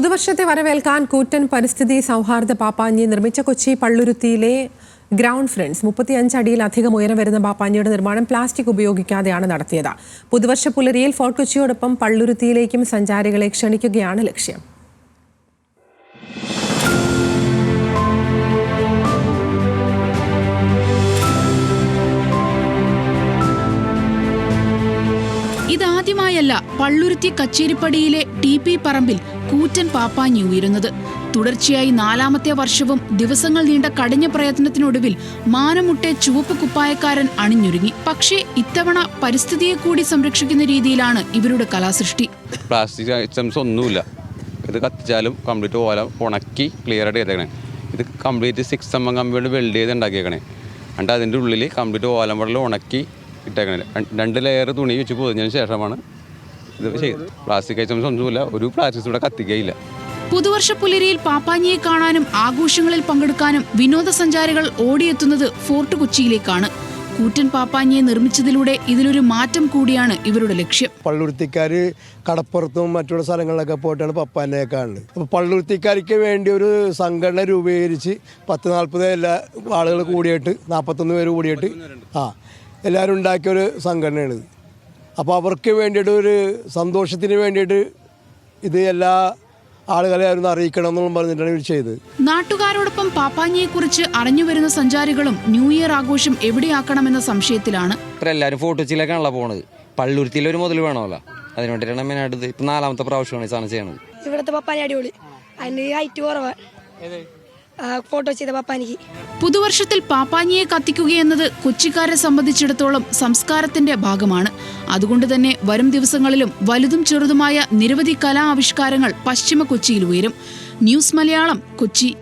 പുതുവർഷത്തെ വരവേൽക്കാൻ കൂറ്റൻ പരിസ്ഥിതി സൗഹാർദ്ദ പാപ്പാഞ്ഞി നിർമ്മിച്ച കൊച്ചി പള്ളുരുത്തിയിലെ ഗ്രൗണ്ട് ഫ്രണ്ട്സ്. മുപ്പത്തിയഞ്ച് അടിയിലധികം ഉയരം വരുന്ന പാപ്പാഞ്ഞിയുടെ നിർമ്മാണം പ്ലാസ്റ്റിക് ഉപയോഗിക്കാതെയാണ് നടത്തിയത്. പുതുവർഷ പുലരിയിൽ ഫോർട്ട് കൊച്ചിയോടൊപ്പം പള്ളുരുത്തിയിലേക്കും സഞ്ചാരികളെ ക്ഷണിക്കുകയാണ് ലക്ഷ്യം. ഇതാദ്യമായല്ല പള്ളുരുത്തി കച്ചേരിപ്പടിയിലെ ടി പി പറമ്പിൽ കൂറ്റൻ പാപ്പാഞ്ഞി ഉയരുന്നത്. തുടർച്ചയായി നാലാമത്തെ വർഷവും ദിവസങ്ങൾ നീണ്ട കഠിന പ്രയത്നത്തിനൊടുവിൽ മാനമുട്ടെ ചുവപ്പ് കുപ്പായക്കാരൻ അണിഞ്ഞൊരുങ്ങി. പക്ഷേ ഇത്തവണ പരിസ്ഥിതിയെ കൂടി സംരക്ഷിക്കുന്ന രീതിയിലാണ് ഇവരുടെ കലാസൃഷ്ടി. പ്ലാസ്റ്റിക് ഐറ്റംസ് ഒന്നുമില്ല. ഇത് കത്തിച്ചാലും കംപ്ലീറ്റ് ഓല ഉണക്കി ക്ലിയർ ആയിട്ട് ചെയ്തേക്കണേ ഇത് കംപ്ലീറ്റ് സിക്സ് എം എം കമ്പിയുടെ വെൽഡ് ചെയ്ത് ഉണ്ടാക്കിയേക്കണേ. എന്നിട്ട് അതിന്റെ ഉള്ളിൽ കംപ്ലീറ്റ് ഓലം വെള്ളം ഉണക്കി ഇട്ടേക്കണേ രണ്ട് ലെയർ തുണി വെച്ച് പൊതിഞ്ഞതിന് ശേഷമാണ് ഇത് ചെയ്തത്. പ്ലാസ്റ്റിക് ഐറ്റംസ് ഒന്നുമില്ല. ഒരു പ്ലാസ്റ്റിക്സ് ഇവിടെ കത്തിക്കുകയില്ല. പുതുവർഷ പുലരിയിൽ പാപ്പാഞ്ഞിയെ കാണാനും ആഘോഷങ്ങളിൽ പങ്കെടുക്കാനും വിനോദസഞ്ചാരികൾ ഓടിയെത്തുന്നത് ഫോർട്ട് കൊച്ചിയിലേക്കാണ്. കൂറ്റൻ പാപ്പാഞ്ഞിയെ നിർമ്മിച്ചതിലൂടെ ഇതിലൊരു മാറ്റം കൂടിയാണ് ഇവരുടെ ലക്ഷ്യം. പള്ളുരുത്തിക്കാർ കടപ്പുറത്തും മറ്റുള്ള സ്ഥലങ്ങളിലൊക്കെ പോയിട്ടാണ് പപ്പാനെ കാണുന്നത്. അപ്പോൾ പള്ളുരുത്തിക്കാർക്ക് വേണ്ടി ഒരു സംഘടന രൂപീകരിച്ച് പത്ത് നാൽപ്പത് എല്ലാ ആളുകൾ കൂടിയിട്ട് നാൽപ്പത്തൊന്ന് പേര് കൂടിയിട്ട് ആ എല്ലാവരും ഉണ്ടാക്കിയ ഒരു സംഘടനയാണിത്. അപ്പോൾ അവർക്ക് വേണ്ടിയിട്ട് ഒരു സന്തോഷത്തിന് വേണ്ടിയിട്ട് ഇത് എല്ലാ ആളുകളെ അവരൊന്ന് അറിയിക്കണം എന്നും പറഞ്ഞിട്ടാണ് ഇവർ ചെയ്തത്. നാട്ടുകാരോടൊപ്പം പാപ്പാഞ്ഞിയെക്കുറിച്ച് അറിഞ്ഞുവരുന്ന സഞ്ചാരികളും ന്യൂ ഇയർ ആഘോഷം എവിടെയാക്കണമെന്ന സംശയത്തിലാണ്. ഇപ്പം എല്ലാവരും ഫോട്ടോ കൊച്ചിയിലേക്കാണല്ലോ പോണത് പള്ളുരുത്തിയിൽ ഒരു മുതൽ വേണമല്ലോ അതിനുവേണ്ടിയിട്ടാണ് മെയിനായിട്ട് ഇത്. ഇപ്പം നാലാമത്തെ പ്രാവശ്യമാണ് ഈ സാധനം ചെയ്യണത്. ഇവിടുത്തെ പപ്പാനി അടിപൊളി. അതിന് ഹൈറ്റ് കുറവാണ് ഫോട്ടോ ചെയ്ത പാപ്പാനിക്ക്. പുതുവർഷത്തിൽ പാപ്പാഞ്ഞിയെ കത്തിക്കുകയെന്നത് കൊച്ചിക്കാരെ സംബന്ധിച്ചിടത്തോളം സംസ്കാരത്തിന്റെ ഭാഗമാണ്. അതുകൊണ്ട് തന്നെ വരും ദിവസങ്ങളിലും വലുതും ചെറുതുമായ നിരവധി കലാ ആവിഷ്കാരങ്ങൾ പശ്ചിമ കൊച്ചിയിൽ ഉയരും. ന്യൂസ് മലയാളം കൊച്ചി.